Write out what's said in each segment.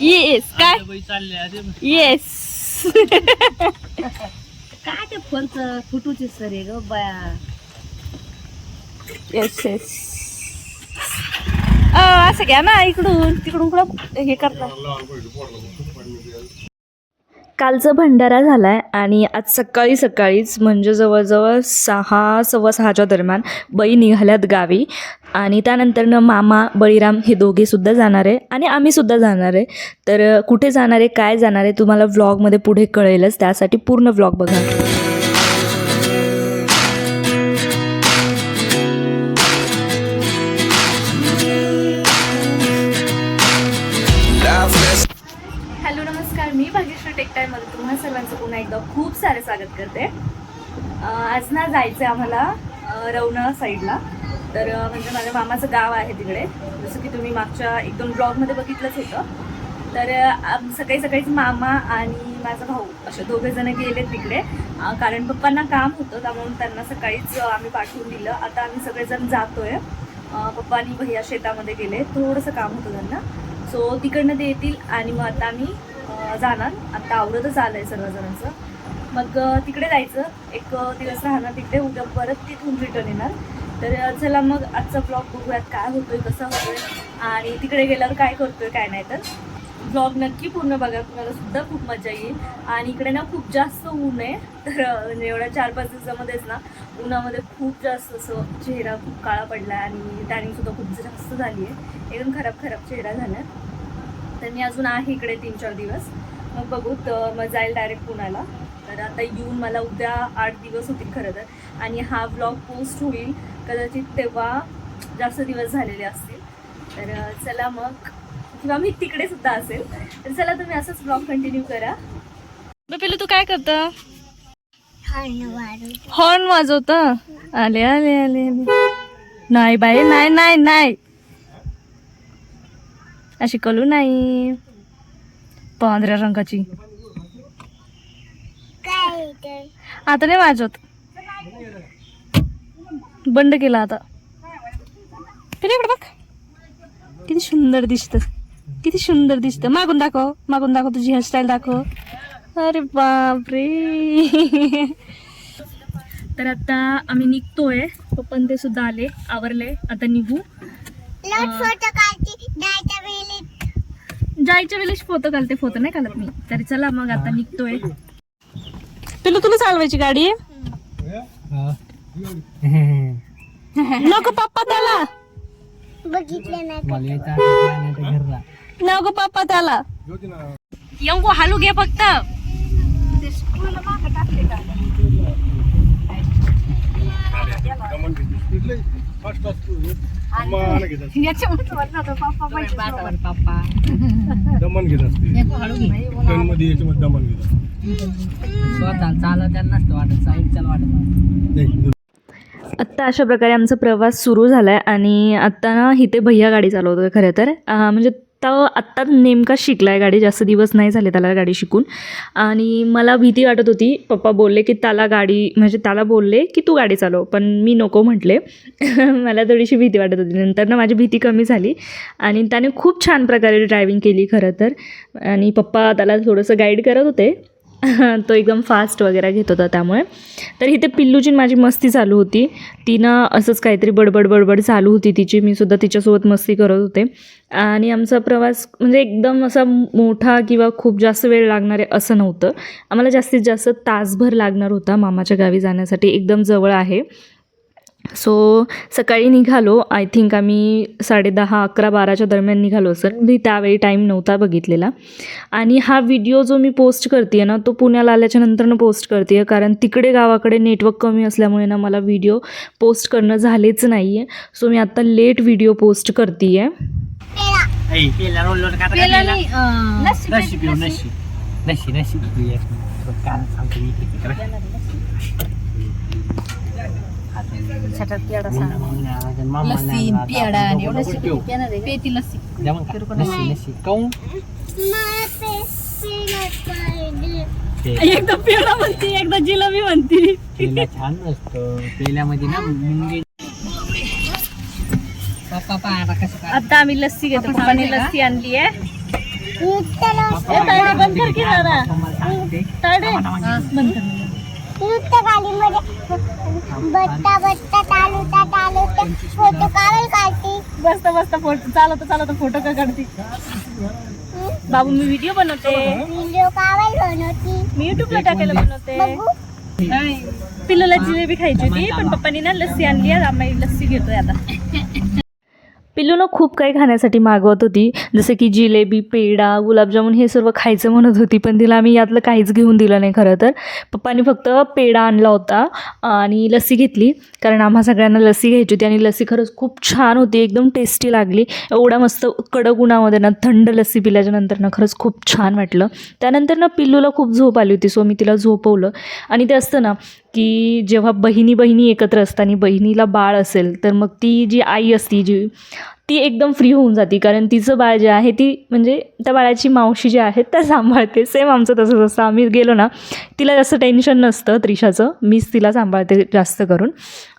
Yes काय yes काय? ते फोनचं फुटूचे सर आहे ग बाया? येस येस असं घ्या ना इकडून तिकडून कुठं हे करतात कालचा भंडारा झाला आहे आणि आज सकाळी सकाळीच म्हणजे जवळजवळ सहा सव्वा सहाच्या दरम्यान बाई निघाल्यात गावी. आणि त्यानंतरनं मामा बळीराम हे दोघेसुद्धा जाणार आहे आणि आम्हीसुद्धा जाणार आहे. तर कुठे जाणार आहे काय जाणार आहे तुम्हाला व्लॉगमध्ये पुढे कळेलच. त्यासाठी पूर्ण व्लॉग बघा. टाईममध्ये तुम्हा सर्वांचं पुन्हा एकदा खूप सारे स्वागत करते. आज ना जायचं आहे आम्हाला अं, रवना साईडला तर म्हणजे माझ्या मामाचं गाव आहे तिकडे. जसं की तुम्ही मागच्या एक दोन ब्लॉगमध्ये बघितलंच होतं. तर आम- सकाळी सकाळीच मामा आणि माझा भाऊ असे दोघे जण गेले तिकडे. कारण पप्पांना काम होतं त्यामुळे त्यांना सकाळीच आम्ही पाठवून दिलं. आता आम्ही सगळेजण जातोय. आहे पप्पा आणि भैया शेतामध्ये गेले. थोडंसं काम होतं त्यांना. सो तिकडनं ते येतील आणि मग आता आम्ही जाणार. आता आवडतच आलं आहे सर्वजणांचं. मग तिकडे जायचं. एक दिवस राहणार तिकडे. उद्या परत तिथून रिटर्न येणार. तर चला मग आजचा ब्लॉग बघूयात काय होतोय कसा होतोय आणि तिकडे गेल्यावर काय करतोय काय नाही तर. ब्लॉग नक्की पूर्ण बघा. तुम्हाला सुद्धा खूप मजा येईल. आणि इकडे ना खूप जास्त ऊन आहे. तर म्हणजे एवढ्या चार पाच दिवसामध्येच ना उन्हामध्ये खूप जास्त असं चेहरा खूप काळा पडला आणि टॅनिंगसुद्धा खूप जास्त झाली आहे एकदम खराब खराब चेहरा झाला तर मी अजून आहे इकडे तीन चार दिवस. मग बघू तर मग जाईल डायरेक्ट पुण्याला. तर आता येऊन मला उद्या आठ दिवस होतील खरं तर. आणि हा ब्लॉग पोस्ट होईल. कदाचित तेव्हा जास्त दिवस झालेले असतील. तर चला मग. किंवा मी तिकडे सुद्धा असेल. तर चला तुम्ही असंच ब्लॉग कंटिन्यू करा. पिलू तू काय करत? हॉर्न वाजवत? आले आले आले आले. नाही बाई नाही नाही नाही. अशी कलू नाही. पांढऱ्या रंगाची. आता नाही वाजवत. बंद केला आता. इकडे बघ. किती सुंदर दिसत. किती सुंदर दिसत. मागून दाखव. मागून दाखव तुझी हेअरस्टाईल दाखव. अरे बापरे. तर आता आम्ही निघतोय. पण ते सुद्धा आले. आवरले. आता निघू. जायच्या वेळेस फोटो काढते फोटो नाही काढत मी. तरी चला मग आता निघतोय. पिलू तुला चालवायची गाडी? नको पप्पा त्याला. नको पप्पा त्याला. येऊ हालू घे फक्त. दमन घेत असते. मध्ये याच्यामध्ये दमन घेत असते. स्वतः चालत वाटत साईड चाल वाटत नाही, आत्ता अशा प्रकारे आमचा प्रवास सुरू झाला आहे आणि आत्ता ना इथे भैया गाडी चालवतो खरं तर. अं, म्हणजे आत्ता आत्ता नेमका शिकला आहे गाडी जास्त दिवस नाही झाले त्याला गाडी शिकून. आणि मला भीती वाटत होती पप्पा बोलले की त्याला गाडी म्हणजे त्याला बोलले की तू गाडी चालव पण मी नको म्हटले. मला थोडीशी भीती वाटत होती. नंतर ना माझी भीती कमी झाली. आणि त्याने खूप छान प्रकारे ड्रायविंग केली खरं तर. आणि पप्पा त्याला थोडंसं गाईड करत होते. तो एकदम फास्ट वगैरे घेत होता त्यामुळे. तर इथे पिल्लूची माझी मस्ती चालू होती. तिनं असंच काहीतरी बडबड बडबड चालू होती तिची. मी सुद्धा तिच्यासोबत मस्ती करत होते. आणि आमचा प्रवास म्हणजे एकदम असा मोठा किंवा खूप जास्त वेळ लागणार आहे असं नव्हतं. आम्हाला जास्तीत जास्त तासभर लागणार होता मामाच्या गावी जाण्यासाठी. एकदम जवळ आहे. सो सकाळी निघालो. आय थिंक आम्ही साडेदहा अकरा बाराच्या दरम्यान निघालो सर मी त्यावेळी टाईम नव्हता बघितलेला. आणि हा व्हिडिओ जो मी पोस्ट करते ना तो पुण्याला आल्याच्या नंतरनं पोस्ट करते कारण तिकडे गावाकडे नेटवर्क कमी असल्यामुळे ना मला व्हिडिओ पोस्ट करणं झालेच नाही आहे सो मी आत्ता लेट व्हिडिओ पोस्ट करते आहे पेला रोल लोट का नशी पिऊ नशी नशी नशी पिऊ एक कान सांगतो मी किती करा लस्सी पेडा एवढं पेती लस्सी. काऊन? ते- एकदा पेढा म्हणती एकदा जिलेबी म्हणती. पेला छान नसतं पेल्यामध्ये ना मुंगे. आता आम्ही लस्सी घेतो. पप्पाने लस्सी आणली आहे. बंद कर की जरा. ताडे बंद कर. बसता बसता फोटो चालवता चालवता फोटो का काढते? बाबू मी व्हिडिओ बनवते. मी युट्यूबला टाकायला बनवते. पिल्लूला जिलेबी खायची होती पण पप्पानी ना लस्सी आणली आहे आम्ही लस्सी घेतोय आता. पिल्लूनं खूप काही खाण्यासाठी मागवत होती. जसं की जिलेबी पेढा गुलाबजामुन हे सर्व खायचं म्हणत होती पण तिला आम्ही यातलं काहीच घेऊन दिलं नाही खरं तर. पप्पानी फक्त पेढा आणला होता आणि लस्सी घेतली कारण आम्हा सगळ्यांना लस्सी घ्यायची होती आणि लस्सी खरंच खूप छान होती एकदम टेस्टी लागली. एवढा मस्त कडक उन्हामध्ये ना थंड लस्सी पिल्याच्यानंतर ना खरंच खूप छान वाटलं. त्यानंतर ना पिल्लूला खूप झोप आली होती सो मी तिला झोपवलं. आणि ते असतं ना की जेव्हा बहिणी बहिणी एकत्र असतात आणि बहिणीला बाळ असेल तर मग ती जी आई असती जी ती एकदम फ्री होऊन जाते. कारण तिचं बाळ जे आहे ती म्हणजे त्या बाळाची मावशी जी आहे त्या सांभाळते. सेम आमचं तसंच असतं. आम्ही गेलो ना तिला जास्त टेन्शन नसतं त्रिशाचं. मीच तिला सांभाळते जास्त करून.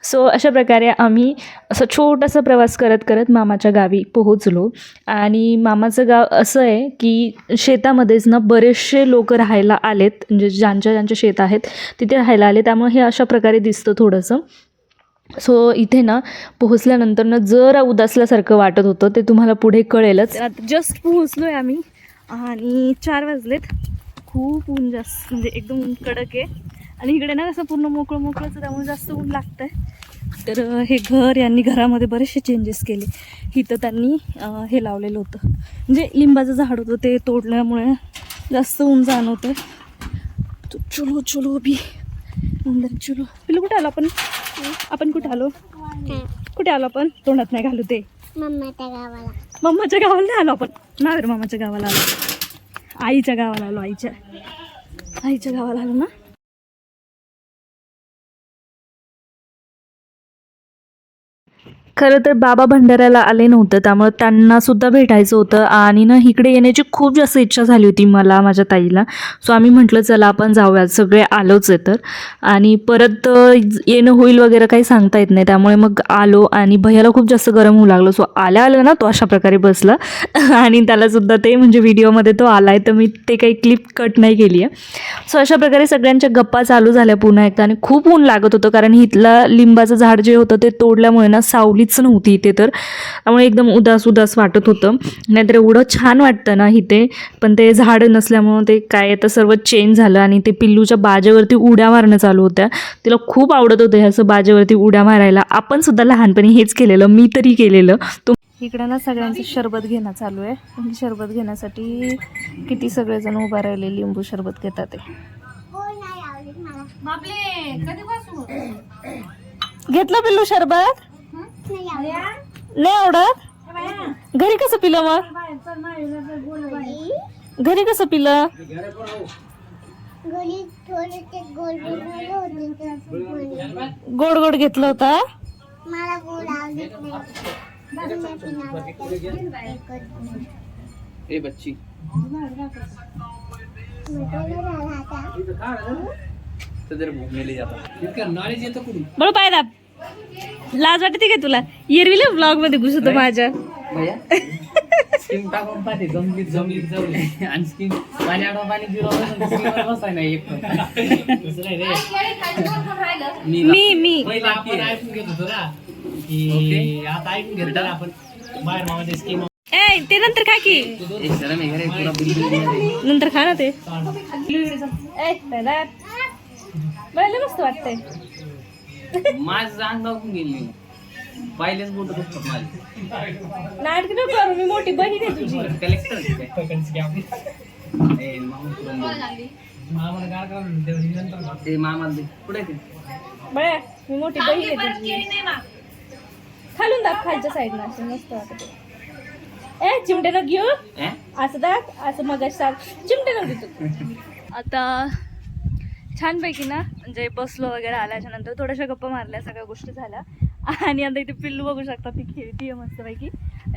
सो अशा प्रकारे आम्ही असं छोटासा प्रवास करत करत मामाच्या गावी पोहोचलो. आणि मामाचं गाव असं आहे की शेतामध्येच ना बरेचसे लोक राहायला आलेत. म्हणजे ज्यांच्या ज्यांचे शेत आहेत तिथे राहायला आले. त्यामुळे हे अशा प्रकारे दिसतं थोडंसं. सो इथे ना पोहोचल्यानंतर ना जरा उदासल्यासारखं वाटत होतं ते तुम्हाला पुढे कळेलच. आता जस्ट पोहोचलो आहे आम्ही. आणि चार वाजलेत. खूप ऊन जास्त म्हणजे एकदम ऊन कडक आहे. आणि इकडे ना कसं पूर्ण मोकळं मोकळंच त्यामुळे जास्त ऊन लागतं आहे तर हे घर यांनी घरामध्ये बरेचसे चेंजेस केले. इथं त्यांनी हे लावलेलं होतं. म्हणजे लिंबाचं झाड होतं ते तोडल्यामुळे जास्त ऊन जाणवतं चलो चलो बी. अंदर चलो. पिलू कुठे आला आपण आपण कुठे आलो? कुठे आलो आपण? तोंडात नाही घालू ते. मम्माच्या गावाला. नाही आलो आपण. नावेर मामाच्या गावाला आलो. आईच्या गावाला आलो आईच्या. आईच्या गावाला आलो ना? खरं तर बाबा भंडाऱ्याला आले नव्हतं त्यामुळे त्यांना सुद्धा भेटायचं होतं आणि ना इकडे येण्याची खूप जास्त इच्छा झाली होती मला माझ्या ताईला. सो आम्ही म्हटलं चला आपण जाऊयात सगळे आलोच आहे तर. आणि परत येणं होईल वगैरे काही सांगता येत नाही त्यामुळे मग आलो आणि भैयाला खूप जास्त गरम होऊ लागलं. सो आल्या आल्या ना तो अशा प्रकारे बसला. आणि त्यालासुद्धा ते म्हणजे व्हिडिओमध्ये तो आला आहे तर मी ते काही क्लिप कट नाही केली आहे. सो अशा प्रकारे सगळ्यांच्या गप्पा चालू झाल्या पुन्हा एकदा आणि खूप ऊन लागत होतं कारण इथलं लिंबाचं झाड जे होतं ते तोडल्यामुळे ना सावलीच नव्हती इथे तर. त्यामुळे एकदम उदास उदास वाटत होतं. नाहीतर एवढं छान वाटतं ना इथे. पण ते झाड नसल्यामुळं ते काय आता सर्व चेंज झालं आणि ते पिल्लूच्या बाजेवरती उड्या मारणं चालू होत्या. तिला खूप आवडत होतं हे असं बाजेवरती उड्या मारायला. आपण सुद्धा लहानपणी हेच केलेलं मी तरी केलेलं. तो इकडं ना सगळ्यांचं शरबत घेणं चालू आहे. आणि शरबत घेण्यासाठी किती सगळेजण उभा राहिले लिंबू शरबत घेतात ते. घेतलं पिल्लू शरबत? नाही आवडत? घरी कसं पिलं मग? घरी कसं पिलं? गोड गोड घेतलं होतं? मला गोड आवडत नाही मी पिणार ए बच्ची नॉलेज दाब. लाज वाटते का तुला? येरविले ब्लॉगमध्ये घुसतो माझ्या. मी मी पहिला आपण ऐकून घेत होतो ना की आता ऐकून घेतलं आपण बाहेर मामाच्या स्कीम ए ते नंतर खा की. नंतर खा ना ते. मस्त वाटतंय. माझं अंग दाखवून गेली पाहिलेच बोट बघतात माझे. नाटक नको करू मी मोठी बहीण आहे तुझी. कलेक्टर ते मामा कुठे ते? बळ्या मी मोठी बहीण आहे तुझी. खालून दाब खालच्या साईडला असं मस्त वाटत. ए चिमटे न घेऊ? असं दाख असं मग चिमटे न घेतो आता छानपैकी ना म्हणजे बसलो वगैरे आल्याच्यानंतर थोड्याशा गप्पा मारल्या सगळ्या गोष्टी झाल्या. आणि आता इथे पिल्लू बघू शकता ती खेळतीये मस्तपैकी.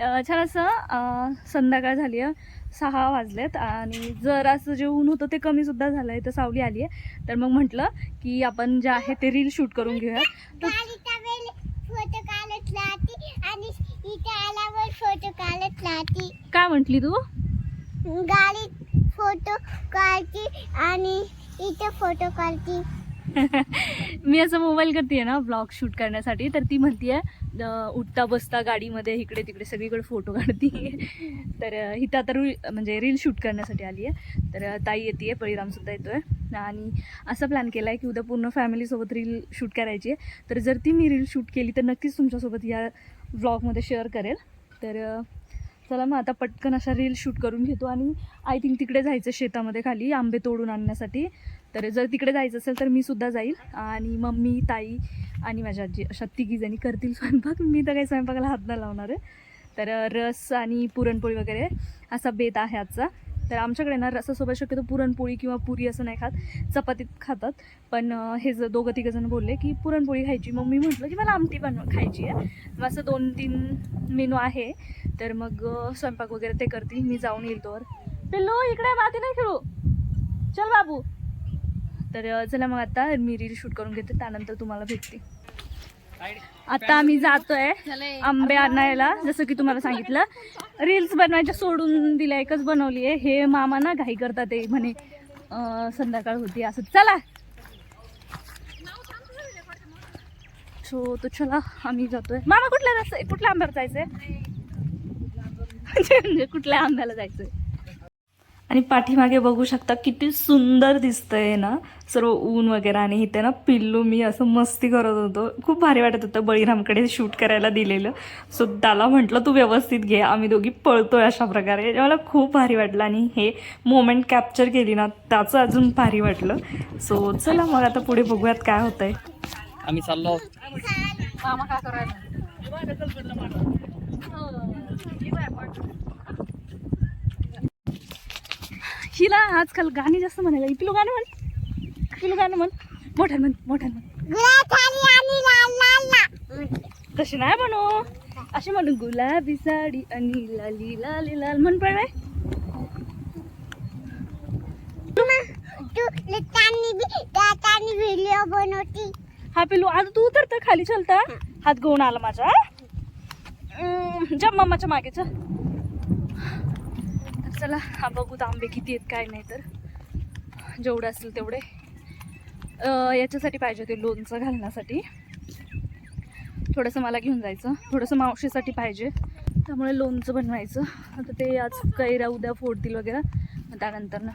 अं, छान असं संध्याकाळ झाली आहे सहा वाजलेत आणि जर असं जे ऊन होतं ते कमीसुद्धा झालं आहे तर सावली आली आहे. तर मग म्हटलं की आपण जे आहे ते रील शूट करून घेऊया तर काय म्हटली तू? गाडीत फोटो काढते आणि इथे फोटो काढते. मी असं मोबाईल करते ना ब्लॉग शूट करण्यासाठी तर ती म्हणतीये उठता बसता गाडीमध्ये इकडे तिकडे सगळीकडे फोटो काढते. तर हिता तर आता म्हणजे रील शूट करण्यासाठी आली आहे तर ताई येते बळीरामसुद्धा येतो आहे आणि असा प्लॅन केला आहे की उद्या पूर्ण फॅमिलीसोबत रील शूट करायची आहे तर जर ती मी रील शूट केली तर नक्कीच तुमच्यासोबत या व्लॉगमध्ये शेअर करेल. तर चला मग आता पटकन अशा रील शूट करून घेतो आणि आय थिंक तिकडे जायचं शेतामध्ये खाली आंबे तोडून आणण्यासाठी. तर जर तिकडे जायचं असेल तर मी सुद्धा जाईल. आणि मम्मी ताई आणि माझ्या आजी अशा तिघी जणी करतील स्वयंपाक. मी तर काही स्वयंपाकाला हात नाही लावणार आहे. तर रस आणि पुरणपोळी वगैरे असा बेत आहे आजचा. तर आमच्याकडे ना रसासोबत शक्यतो पुरणपोळी किंवा पुरी असं नाही खात. चपातीत खातात. पण हे ज दोघं तिघंजण बोलले की पुरणपोळी खायची. मग मी म्हटलं की मला आमटी बनव खायची आहे. मग असं दोन तीन मेनू आहे. तर मग स्वयंपाक वगैरे ते करतील. मी जाऊन येईल तोवर. पिल्लू इकडे माती नाही खेळू. चल बाबू. तर चला मग आता. मी रील शूट करून घेते. त्यानंतर तुम्हाला भेटते. आता आम्ही जातोय आंबे आणायला जसं की तुम्हाला सांगितलं. रील्स बनवायच्या सोडून दिल्या एकच बनवली आहे. हे मामा ना घाई करतात ते म्हणे संध्याकाळ होती असं. चला. सो तो चला आम्ही जातोय. मामा कुठल्या रस्ते कुठल्या आंब्याला जायचंय? म्हणजे कुठल्या आंब्याला जायचंय? आणि पाठीमागे बघू शकता किती सुंदर दिसतंय ना. सर्व ऊन वगैरे आणि इथे ना पिल्लू मी असं मस्ती करत होतो. खूप भारी वाटत होतं बळीरामकडे शूट करायला दिलेलं. सो त्याला म्हटलं तू व्यवस्थित घे. आम्ही दोघी पळतोय अशा प्रकारे. मला खूप भारी वाटलं आणि हे मोमेंट कॅप्चर केली ना त्याचं अजून भारी वाटलं. सो चला मग आता पुढे बघूयात काय होतंय. आम्ही चाललो हिला आजकाल गाणी जास्त म्हणायला इपिलो गाणं म्हण. इपिलो गाणं म्हण. मोठ्यान म्हण मोठ्यान म्हण. गुलाब तशी नाही म्हणू. अशी म्हणू गुलाबी साडी आणि लाली लाली लाल म्हण पण हा पिलू आता तू तर खाली चलता हात घेऊन आला माझा. अं, मामाच्या मम्माच्या मागेच चला हा बघू तर आंबे किती आहेत काय नाही तर. जेवढे असतील तेवढे. याच्यासाठी पाहिजे होते लोणचं घालण्यासाठी. थोडंसं मला घेऊन जायचं. थोडंसं मावशीसाठी पाहिजे. त्यामुळे लोणचं बनवायचं. आता ते आज कैऱ्या उद्या फोडतील वगैरे. मग त्यानंतर ना.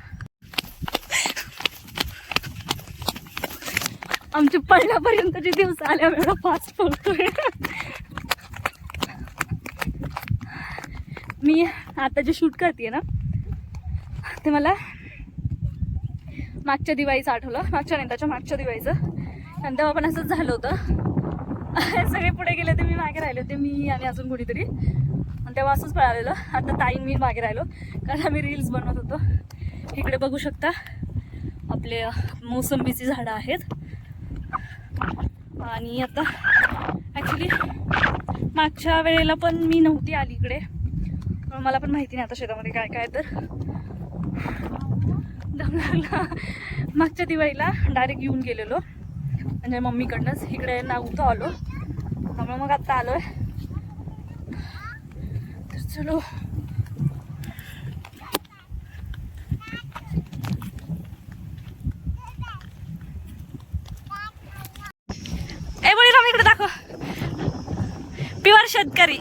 आमचे पडल्यापर्यंतचे दिवस आल्या वेळा फास्ट पडतोय. मी आता जे शूट करते ना ते मला मागच्या दिवाळीचं आठवलं. मागच्या नाही त्याच्या मागच्या दिवाळीचं. आणि तेव्हा पण असंच झालं होतं. सगळे पुढे गेले ते मी मागे राहिले होते मी आणि अजून कुठेतरी आणि तेव्हा असंच पळालेलं. आता ताई मी मागे राहिलो. कारण आम्ही रील्स बनवत होतो. इकडे बघू शकता. आपले मोसंबीची झाडं आहेत. आणि आता ॲक्च्युली मागच्या वेळेला पण मी नव्हती आली इकडे. मला पण माहिती नाही आता शेतामध्ये काय काय तर. दम मागच्या दिवाळीला डायरेक्ट येऊन गेलेलो. म्हणजे मम्मीकडनंच. इकडे नागुतो आलो. त्यामुळे मग आत्ता आलो आहे तर चलो. ए इकडे दाखव. प्युअर शेतकरी.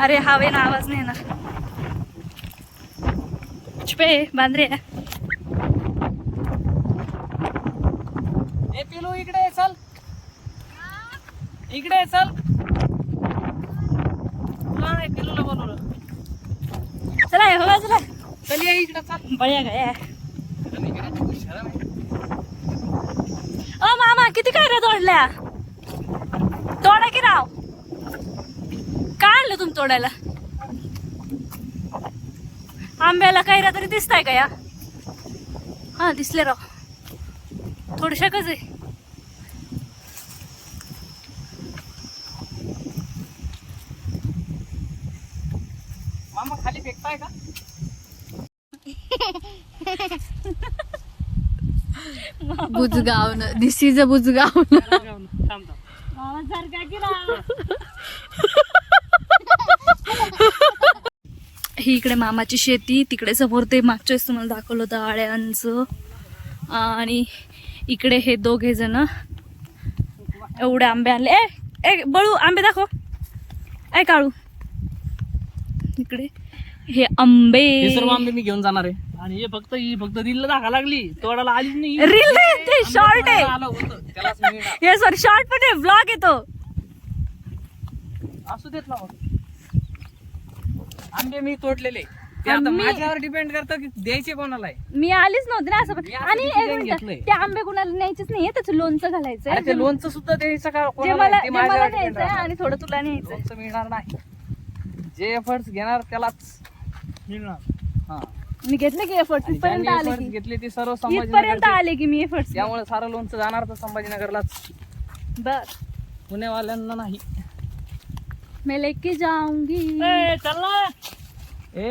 अरे हवे ना आवाज नाही येणार. छुपे बांद्रे. ए पिलू इकडे ये, चल. इकडे ये, चल. पिलूला बोलवलं. चला हो बाजूला चल ये इकडे चल. बळ्या गाया मामा किती काय रे तोडल्या? तोडा की राव? काय आणलं तुम्ही तोडायला? आंब्याला कैऱ्या तरी आहे का या? हा दिसले राव. थोडशाकच आहे का बुजगाव दिस इज अ बुजगाव थांब थांब. ही इकडे मामाची शेती तिकडे समोर ते मागच्या वेळेस तुम्हाला दाखवलं होतं आळ्यांचं. आणि इकडे हे दोघे जण. एवढे आंबे आणले. ए ए बळू आंबे दाखव. ए काळू. इकडे हे आंबे. हे सर्व आंबे मी घेऊन जाणार आहे. आणि हे फक्त ही फक्त रील दाखवा लागली. तोडाला आलीच नाही. रील नाही ते शॉर्ट आहे. आलं होतं. त्यालाच मी ना- हे सॉरी शॉर्ट पण आहे ब्लॉग येतो असू देत ना मग. आंबे मी तोडलेले. ते आता आम्ही- माझ्यावर डिपेंड करतं की द्यायचे कोणाला आहे मी आलीच नव्हती ना असं पण. मी असं आणि एक मिनिट. ते आंबे कुणाला न्यायचेच नाहीये त्याचं लोणचं घालायचंय. अरे ते लोणचं सुद्धा द्यायचं का? जे कोणाला मला आहे? ते जे मला माझ्यावर depend न्यायचंय राहतं. आणि थोडं तुला न्यायचंय. लोणचं मिळणार नाही. जे एफर्ट्स घेणार त्यालाच. मिळणार. हा. मी घेतले की एफर्ट आणि ज्यांनी आले efforts की. घेतले ते सर्व इथपर्यंत संभाजीनगर आले की मी एफर्ट त्यामुळे सारं लोणचं जाणार तर संभाजीनगरलाच. बर. पुणेवाल्यांना नाही. मैं लेके जाऊंगी। ए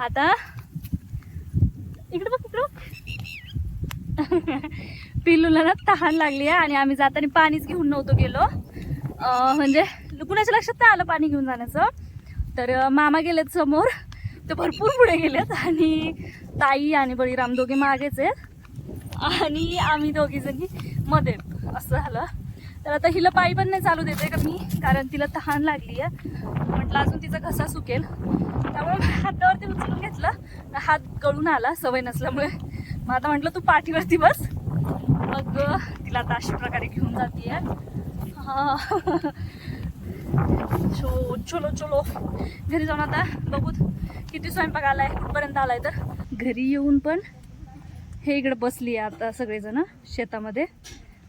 आता? इकडे बघ इकडे बघ. पिल्लूला ना तहान लागली आहे आणि आम्ही जाताना पाणीच घेऊन नव्हतो गेलो. अं, म्हणजे कुणाच्या लक्षात नाही आलं पाणी घेऊन जाण्याचं. तर मामा गेलेत समोर. ते भरपूर पुढे गेलेत आणि ताई आणि बळीराम दोघे मागेच आहेत. आणि आम्ही दोघी जणी मध्ये असं झालं. तर आता हिला पायी पण नाही चालू देते का मी कारण तिला तहान लागली आहे. म्हटलं अजून तिचा घसा सुकेल. त्यामुळे हातावरती उचलून घेतलं हात गळून आला सवय नसल्यामुळे. मग आता म्हटलं तू पाठीवरती बस. मग तिला आता अशा प्रकारे घेऊन जाते चो चलो चलो. घरी जाऊन आता बघू किती स्वयंपाक आलाय कुठपर्यंत आलाय तर. घरी येऊन पण हे इकडे बसली आहे आता सगळेजण शेतामध्ये.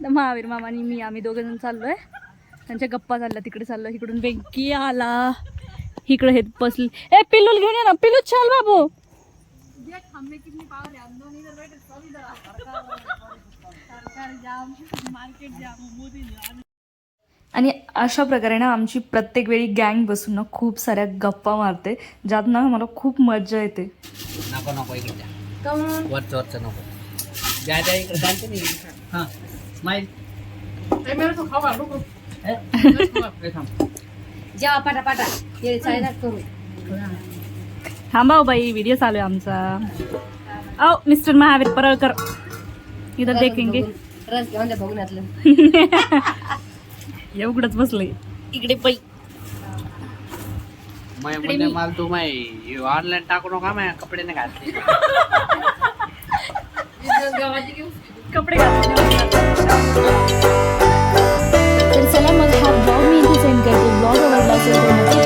तर महावीर मामानी मी आम्ही दोघे जण चाललोय. त्यांच्या गप्पा चालल्या तिकडे चाललो इकडून वेंकी आला. इकडे हे बसली. ए पिल्लूल घेऊन ये ना. पिल्लू चल बाबू. आणि अशा प्रकारे ना आमची प्रत्येक वेळी गँग बसून ना खूप साऱ्या गप्पा मारते ज्यात ना मला खूप मजा येते. नको नको इकडे स्माइल थांबाव बाई व्हिडिओ चालू आहे आमचा औ मिस्टर महावीर परळकर इथं देखेंगे एवढंच बसले इकडे पै माल तू माय ऑनलाईन टाकू नका मै कपडे नाही घातले कपडे घातले तर चला मग हा ब्लॉग मी इथे सेंड करते ब्लॉग आवडला असेल तर